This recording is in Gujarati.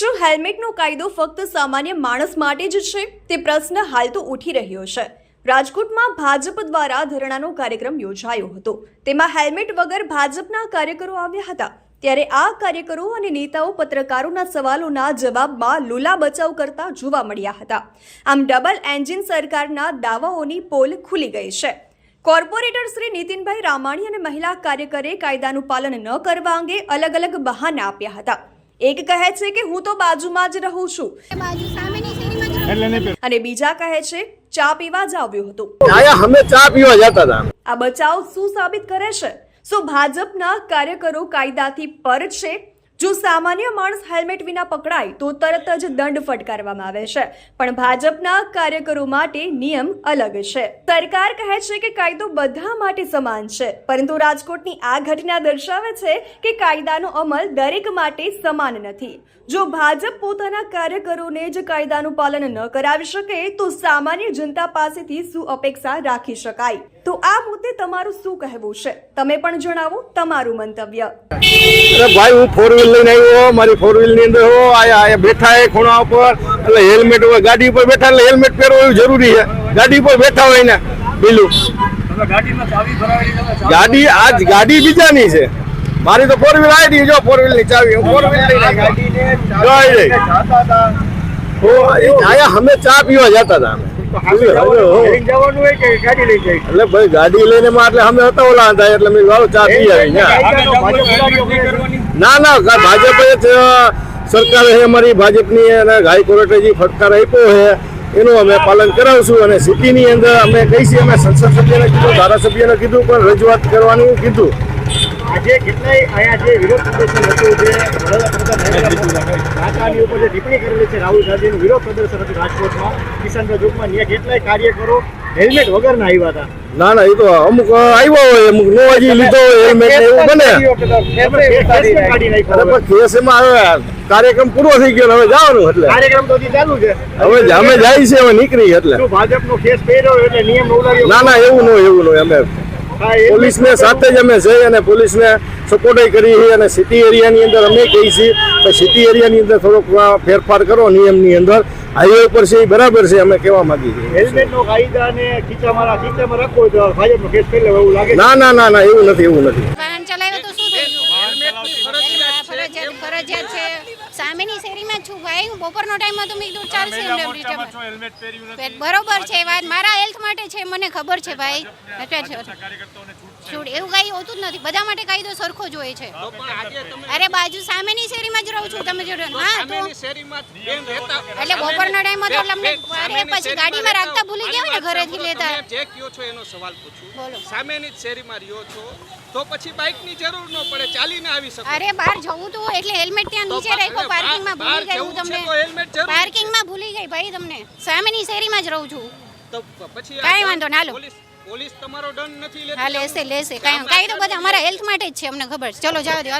શું હેલ્મેટનો કાયદો ફક્ત સામાન્ય માણસ માટે જ છે, તે પ્રશ્ન હાલ તો ઉઠી રહ્યો છે. રાજકોટમાં ભાજપ દ્વારા ધરણાનો કાર્યક્રમ યોજાયો હતો. તેમાં હેલ્મેટ વગર ભાજપના કાર્યકરો આવ્યા હતા. ત્યારે આ કાર્યકરો અને નેતાઓ પત્રકારોના સવાલોના જવાબમાં લુલા બચાવ કરતા જોવા મળ્યા હતા. આમ ડબલ એન્જિન સરકારના દાવાઓની પોલ ખુલી ગઈ છે. કોર્પોરેટર શ્રી નીતિનભાઈ રામાણી અને મહિલા કાર્યકરે કાયદાનું પાલન ન કરવા અંગે અલગ અલગ બહાના આપ્યા હતા. એક કહે છે કે હું તો બાજુમાં જ રહું છું. અને બીજા કહે છે ચા પીવા જ આવ્યો હતો. અમે ચા પીવા જતા હતા. આ બચાવ શું સાબિત કરે છે? સો ભાજપના કાર્યકરો કાયદાથી પર છે? જો સામાન્ય માણસ હેલ્મેટ વિના પકડાય, તો તરત જ દંડ ફટકારવામાં આવે છે. પણ ભાજપના કાર્યકરો માટે નિયમ અલગ છે. સરકાર કહે છે કે કાયદો બધા માટે સમાન છે, પરંતુ રાજકોટની આ ઘટના દર્શાવે છે કે કાયદાનો અમલ દરેક માટે સમાન નથી. જો ભાજપ પોતાના કાર્યકરોને જ કાયદાનું પાલન ન કરાવી શકે, તો સામાન્ય જનતા પાસેથી શું અપેક્ષા રાખી શકાય. તો આ મુદ્દે તમારું શું કહેવું છે? તમે પણ જણાવો તમારું મંતવ્ય. અરે ભાઈ હું ફોર વ્હીલ લઈને આવ્યો મારી ફોર વ્હીલની અંદર હો આયા આયા બેઠા એ ખૂણા ઉપર. એટલે હેલ્મેટ હોય ગાડી ઉપર બેઠા એટલે હેલ્મેટ પહેરવું જરૂરી છે. ગાડી ઉપર બેઠા હોય ને પેલું. ગાડી આજ ગાડી બીજાની છે. મારી તો ફોર વ્હીલ આવી જો ફોર વ્હીલની ચાવી. હું ફોર વ્હીલ લઈને જય. આયા અમે ચા પીવા જતા હતા. અમે. એટલે ભાઈ ગાડી લઈને માં એટલે અમે હતા ઓલા હતા એટલે મેં વાળો ચા પી આવી ના ના ભાજપ સરકાર અમારી ભાજપની અને હાઈકોર્ટે જે ફટકાર આપ્યો છે એનું અમે પાલન કરાવશું અને સિટીની અંદર અમે કહીશું અમે સંસદ સભ્યને કીધું ધારાસભ્યને કીધું પણ રજૂઆત કરવાનું કીધું. આજે કેટલાય અહીંયા જે વિરોધ પ્રદર્શન હતું જે કાકાની ઉપર જે ટિપ્પણી કરેલી છે રાહુલ ગાંધીનું વિરોધ પ્રદર્શન હતું રાજકોટમાં કિશન ચોકમાં ત્યાં કેટલાય કાર્યકરો હેલ્મેટ વગરના આવ્યા હતા. ના ના એ તો અમુક આવ્યા હોય અમુક નો હજી લીધો હોય હેલ્મેટ એવું બને. કેસ એમાં હવે કાર્યક્રમ પૂરો થઈ ગયો હવે જવાનું એટલે. કાર્યક્રમ તો ચાલુ છે. હવે અમે જાય છે હવે નીકળી એટલે. ભાજપ ભાજપનો કેસ પહેર્યો એટલે નિયમ ના ના એવું નો એવું નો અમે પોલીસને સાથે જ અમે છે અને પોલીસને સપોર્ટ કરી છે અને સિટી એરિયાની અંદર અમે કહીએ છીએ કે સિટી એરિયાની અંદર થોડોક ફેરફાર કરો નિયમની અંદર. હાઈવે ઉપર છે એ બરાબર છે અમે કહેવા માંગીએ છીએ. ના ના ના ના એવું નથી એવું નથી વાહન ચલાવે તો શું થયું ફરજિયાત ફરજિયાત છે. સામેની શેરીમાં છું ભાઈ. હું બપોરનો ટાઈમ હતો મેં કીધું ચાલશે બરોબર છે વાત મારા હેલ્થ માટે છે મને ખબર છે ભાઈ. એવું કઈ હોતું જ નથી. બધા માટે કાયદો સરખો જ હોય છે. અરે બાજુ સામેની શેરીમાં જ રહું છું. તમે જો હા તો એટલે બપોરના ટાઈમ હતો એટલે અમને અરે પછી ગાડીમાં રાખતા ભૂલી ગયા ને ઘરેથી લેતા. જે કયો છો એનો સવાલ પૂછું. બોલો. સામેની શેરીમાં રહ્યો છો તો પછી બાઇકની જરૂર ન પડે ચાલીને આવી શકો અરે બહાર જવું તો એટલે હેલ્મેટ ત્યાં નીચે રાખ્યો પાર્કિંગમાં ભૂલી ગઈ હું તમને. પાર્કિંગમાં પાર્કિંગમાં ભૂલી ગઈ ભાઈ તમને. સામેની શેરીમાં જ રહું છું. તો પછી કાઈ વાંધો ના, હાલો. પોલીસ તમારો દંડ નથી લેતી. હા લેશે લેશે કાંઈ કાંઈ તો બધા અમારા હેલ્થ માટે જ છે, અમને ખબર છે. ચલો જાવ દે હાલો.